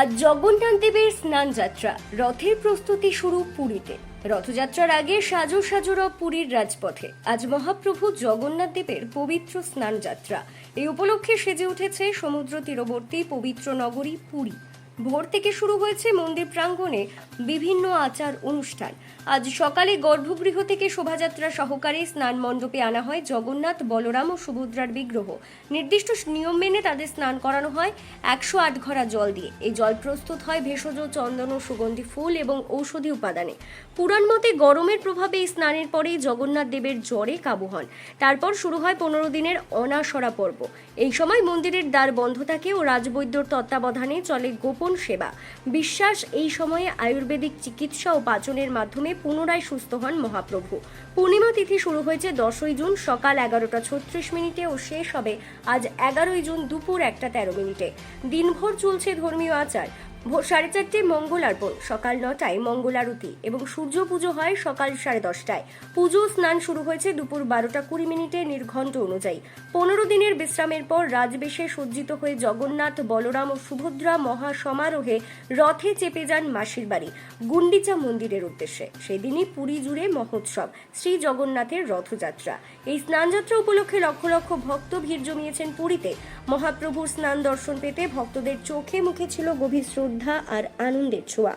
আজ জগন্নাথ দেবের স্নান যাত্রা রথের প্রস্তুতি শুরু পুরীতে। রথযাত্রার আগে সাজো সাজোরা পুরীর রাজপথে। আজ মহাপ্রভু জগন্নাথ দেবের পবিত্র স্নান যাত্রা এই উপলক্ষে সেজে উঠেছে সমুদ্র তীরবর্তী পবিত্র নগরী পুরী। ভোর থেকে শুরু হয়েছে মন্দির প্রাঙ্গণে বিভিন্ন আচার অনুষ্ঠান। আজ সকালে গর্ভগৃহ থেকে শোভাযাত্রা সহকারে স্নান মণ্ডপে আনা হয় জগন্নাথ, বলরাম ও সুভদ্রার বিগ্রহ। নির্দিষ্ট নিয়ম মেনে তাদের স্নান করানো হয় একশো আট ঘরা জল দিয়ে। এই জল প্রস্তুত হয় ভেষজ, চন্দন ও সুগন্ধি ফুল এবং ঔষধি উপাদানে। পুরাণ মতে গরমের প্রভাবে এই স্নানের পরেই জগন্নাথ দেবের জ্বরে কাবু হন। তারপর শুরু হয় পনেরো দিনের অনাসরা পর্ব। এই সময় মন্দিরের দ্বার বন্ধ থাকে ও রাজবৈদ্যর তত্ত্বাবধানে চলে গোপন সেবা। বিশ্বাস, এই সময়ে আয়ুর্বেদিক চিকিৎসা ও পাচনের মাধ্যমে পুনরায় সুস্থ হন মহাপ্রভু। পূর্ণিমা তিথি শুরু হয়েছে দশই জুন সকাল এগারোটা ছত্রিশ মিনিটে ও শেষ হবে আজ এগারোই জুন দুপুর একটা তেরো মিনিটে। দিনভর চলছে ধর্মীয় আচার। ভোর সাড়ে চারটে মঙ্গলার্পণ সকাল নটায় মঙ্গলারতি এবং সূর্য পুজো হয় সকাল সাড়ে দশটায়। পুজো স্নান শুরু হয়েছে দুপুর বারোটা কুড়ি মিনিটে নির্ঘণ্ট অনুযায়ী। পনেরো দিনের বিশ্রামের পর রাজবেশে সজ্জিত হয়ে জগন্নাথ, বলরাম ও সুভদ্রা মহা সমারোহে রথে চেপে যান মাসির বাড়ি, গুন্ডিচা মন্দিরের উদ্দেশ্যে। সেদিনই পুরী জুড়ে মহোৎসব, শ্রী জগন্নাথের রথযাত্রা। এই স্নানযাত্রা উপলক্ষে লক্ষ লক্ষ ভক্ত ভিড় জমিয়েছেন পুরীতে। মহাপ্রভুর স্নান দর্শন পেতে ভক্তদের চোখে মুখে ছিল গভীর শ্রদ্ধা আর আনন্দের ছোঁয়া।